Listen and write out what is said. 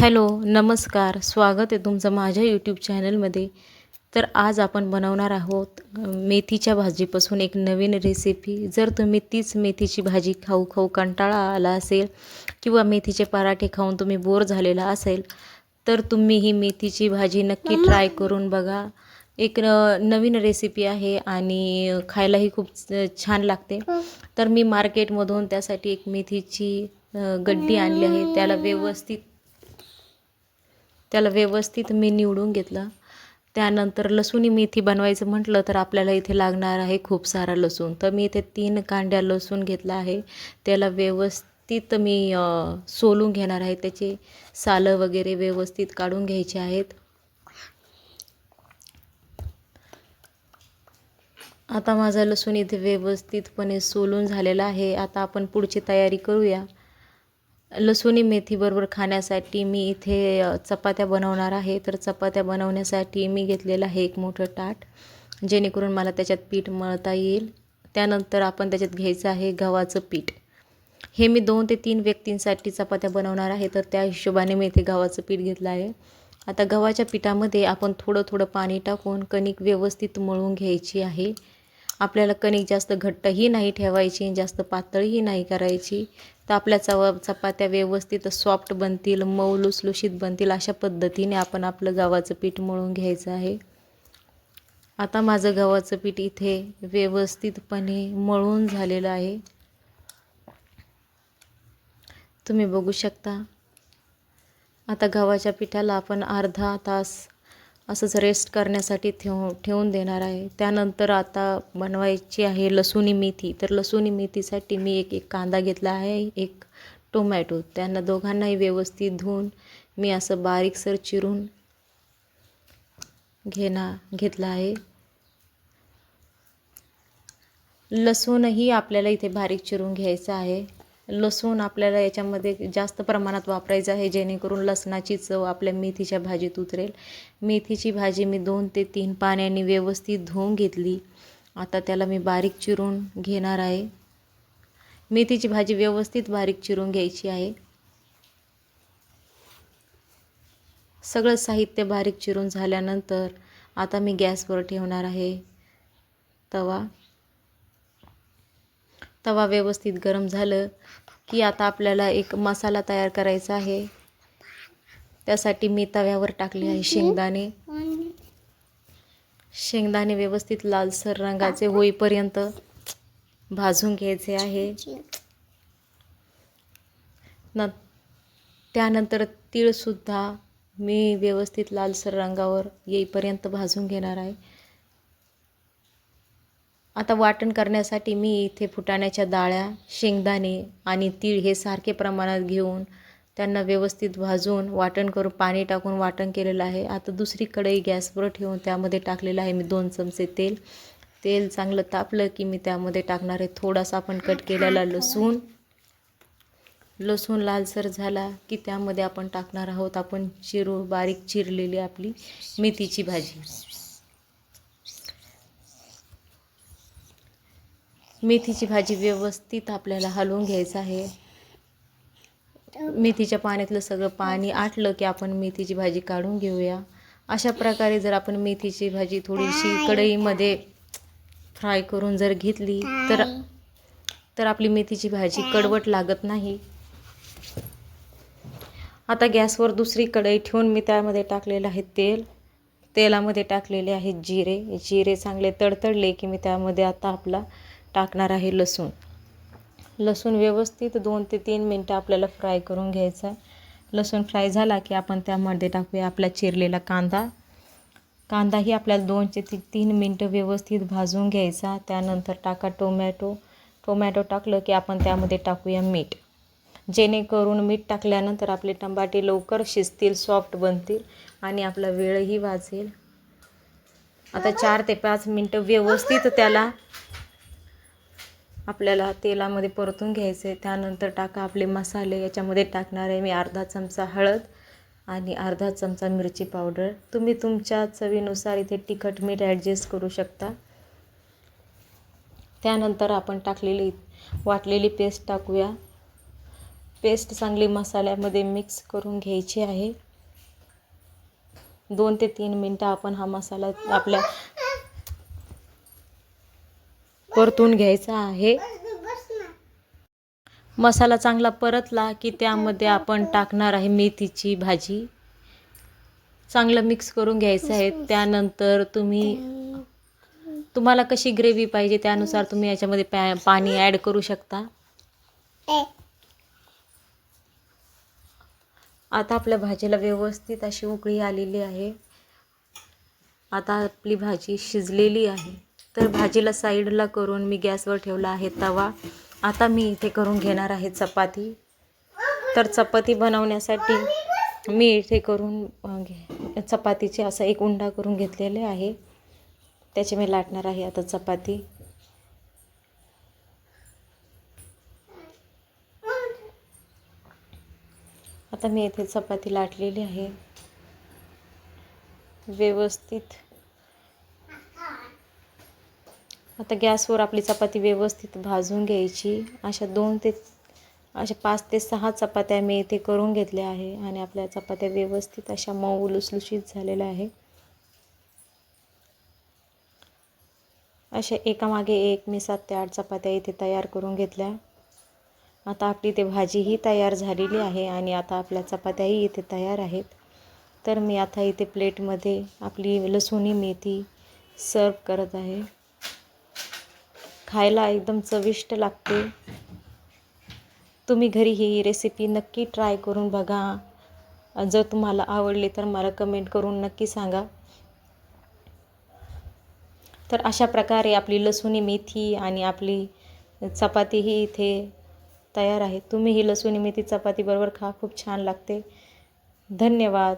Hello नमस्कार. स्वागत आहे तुमचं माझ्या यूट्यूब चॅनलमध्ये तर आज आपण बनवणार आहोत मेथीच्या भाजीपासून एक नवीन रेसिपी जर तुम्ही तीच मेथीची भाजी खाऊ खाऊ कंटाळा आला असेल किंवा मेथीचे पराठे खाऊन तुम्ही बोर झालेला असेल तर तुम्ही ही मेथीची भाजी नक्की ट्राय करून बघा. एक नवीन रेसिपी आहे आणि खायलाही खूप छान लागते. तर मी मार्केटमधून त्यासाठी एक मेथीची गड्डी आणली आहे. त्याला व्यवस्थित त्याला व्यवस्थित मी निवडून घेतलं. त्यानंतर लसूणी मेथी बनवायचं म्हटलं तर आपल्याला इथे लागणार आहे खूप सारा लसूण. तर मी इथे तीन कांड्या लसूण घेतला आहे. त्याला व्यवस्थित मी सोलून घेणार आहे. त्याचे सालं वगैरे व्यवस्थित काढून घ्यायचे आहेत. आता माझा लसूण इथे व्यवस्थितपणे सोलून झालेला आहे. आता आपण पुढची तयारी करूया. लसूणी मेथीबरोबर खाण्यासाठी मी इथे चपात्या बनवणार आहे. तर चपात्या बनवण्यासाठी मी घेतलेलं आहे एक मोठं ताट जेणेकरून मला त्याच्यात पीठ मळता येईल. त्यानंतर आपण त्याच्यात घ्यायचं आहे गव्हाचं पीठ. हे मी दोन ते तीन व्यक्तींसाठी चपात्या बनवणार आहे तर त्या हिशोबाने मी इथे गव्हाचं पीठ घेतलं आहे. आता गव्हाच्या पिठामध्ये आपण थोडं थोडं पाणी टाकून कणिक व्यवस्थित मळून घ्यायची आहे. आपल्याला कणिक जास्त घट्टही नाही ठेवायची जास्त पातळही नाही करायची. तर आपल्या चव चपात्या व्यवस्थित सॉफ्ट बनतील मऊ लुसलुशीत बनतील अशा पद्धतीने आपण आपलं गव्हाचं पीठ मळून घ्यायचं आहे. आता माझं गव्हाचं पीठ इथे व्यवस्थितपणे मळून झालेलं आहे. तुम्ही बघू शकता. आता गव्हाच्या पिठाला आपण अर्धा तास असंच रेस्ट करण्यासाठी ठेव ठेवून देणार आहे. त्यानंतर आता बनवायची आहे लसूणी मेथी. तर लसूणी मेथीसाठी मी एक एक कांदा घेतला आहे एक टोमॅटो त्यांना दोघांनाही व्यवस्थित धुवून मी असं बारीकसर चिरून घेणार घेतला आहे. लसूणही आपल्याला इथे बारीक चिरून घ्यायचं आहे. लसूण आपल्याला याच्यामध्ये जास्त प्रमाणात वापरायचं आहे जेणेकरून लसणाची चव आपल्या मेथीच्या भाजीत उतरेल. मेथीची भाजी मी दोन ते तीन पाण्याने व्यवस्थित धुवून घेतली. आता त्याला मी बारीक चिरून घेणार आहे. मेथीची भाजी व्यवस्थित बारीक चिरून घ्यायची आहे. सगळं साहित्य बारीक चिरून झाल्यानंतर आता मी गॅसवर ठेवणार आहे तवा. तवा व्यवस्थित गरम झालं की आता आपल्याला एक मसाला तयार करायचा आहे. त्यासाठी मी तव्यावर टाकले आहे शेंगदाणे. शेंगदाणे व्यवस्थित लालसर रंगाचे होईपर्यंत भाजून घ्यायचे आहे. न त्यानंतर तीळसुद्धा मी व्यवस्थित लालसर रंगावर येईपर्यंत भाजून घेणार आहे. आता वाटण करण्यासाठी मी इथे फुटाण्याच्या डाळ्या शेंगदाणे आणि तीळ हे सारखे प्रमाणात घेऊन त्यांना व्यवस्थित भाजून वाटण करून पाणी टाकून वाटण केलेलं आहे. आता दुसरी कढई गॅसवर ठेवून त्यामध्ये टाकलेलं आहे मी दोन चमचे तेल. तेल चांगलं तापलं की मी त्यामध्ये टाकणार आहे थोडासा आपण कट केलेला लसूण. लसूण लालसर झाला की त्यामध्ये आपण टाकणार आहोत. आपण चिरू बारीक चिरलेली आपली मेथीची भाजी. मेथीची भाजी व्यवस्थित आपल्याला हलवून घ्यायचं आहे. मेथीच्या पाण्यातलं सगळं पाणी आटलं की आपण मेथीची भाजी काढून घेऊया. अशा प्रकारे जर आपण मेथीची भाजी थोडीशी कढईमध्ये फ्राय करून जर घेतली तर तर आपली मेथीची भाजी कडवट लागत नाही. आता गॅसवर दुसरी कढई ठेवून मी त्यामध्ये टाकलेलं आहे तेल. तेलामध्ये टाकलेले आहेत जिरे. जिरे चांगले तडतडले की मी त्यामध्ये आता आपला टाकणार आहे लसूण. लसूण व्यवस्थित दोन ते तीन मिनटं आपल्याला फ्राय करून घ्यायचा लसूण फ्राय झाला की आपण त्यामध्ये टाकूया आपला चिरलेला कांदा. कांदाही आपल्याला दोन ते ती तीन मिनटं व्यवस्थित भाजून घ्यायचा. त्यानंतर टाका टोमॅटो. टोमॅटो टाकलं की आपण त्यामध्ये टाकूया मीठ. जेणेकरून मीठ टाकल्यानंतर आपले टमाटे लवकर शिजतील सॉफ्ट बनतील आणि आपला वेळही वाचेल. आता चार ते पाच मिनटं व्यवस्थित त्याला आपल्याला तेलामध्ये परतून घ्यायचे त्यानंतर टाका आपले मसाले याच्यामध्ये टाकणार आहे मी अर्धा चमचा हळद आणि अर्धा चमचा मिरची पावडर. तुम्ही तुमच्या चवीनुसार इथे तिखट मीठ ॲडजस्ट करू शकता. त्यानंतर आपण टाकलेली वाटलेली पेस्ट टाकूया. पेस्ट चांगली मसाल्यामध्ये मिक्स करून घ्यायची आहे. दोन ते तीन मिनटं आपण हा मसाला आपल्या परतून घ्यायचा आहे. मसाला चांगला परतला की त्यामध्ये आपण टाकणार आहे मेथीची भाजी. चांगलं मिक्स करून घ्यायचं आहे. त्यानंतर तुम्ही तुम्हाला कशी ग्रेव्ही पाहिजे त्यानुसार तुम्ही याच्यामध्ये पॅ पाणी ॲड करू शकता. आता आपल्या भाजीला व्यवस्थित अशी उकळी आलेली आहे. आता आपली भाजी शिजलेली आहे. तर भाजीला साईडला करून मी गॅसवर ठेवला आहे तवा. आता मी इथे करून घेणार आहे चपाती. तर चपाती बनवण्यासाठी मी इथे करून घे चपातीचे असा एक उंडा करून घेतलेले आहे. त्याचे मी लाटणार आहे आता चपाती. आता मी इथे चपाती लाटलेली आहे. व्यवस्थित. आता गॅसवर आपली चपाती व्यवस्थित भाजून घ्यायची. अशा दोन ते अशा पाच ते सहा चपात्या मी इथे करून घेतल्या आहे आणि आपल्या चपात्या व्यवस्थित अशा मऊ लुसलुशीत झालेल्या आहे. अशा एकामागे एक मी सात ते आठ चपात्या इथे तयार करून घेतल्या. आता आपली ते भाजीही तयार झालेली आहे आणि आता आपल्या चपात्याही इथे तयार आहेत. तर मी आता इथे प्लेटमध्ये आपली लसूणी मेथी सर्व करत आहे. खायला एकदम चविष्ट लागते. तुम्ही घरी ही रेसिपी नक्की ट्राय करून बघा. जर तुम्हाला आवडली तर मला कमेंट करून नक्की सांगा. तर अशा प्रकारे आपली लसुणी मेथी आणि आपली चपाती ही इथे तयार आहे. तुम्ही ही लसुणी मेथी चपातीबरोबर खा खूप छान लागते. धन्यवाद.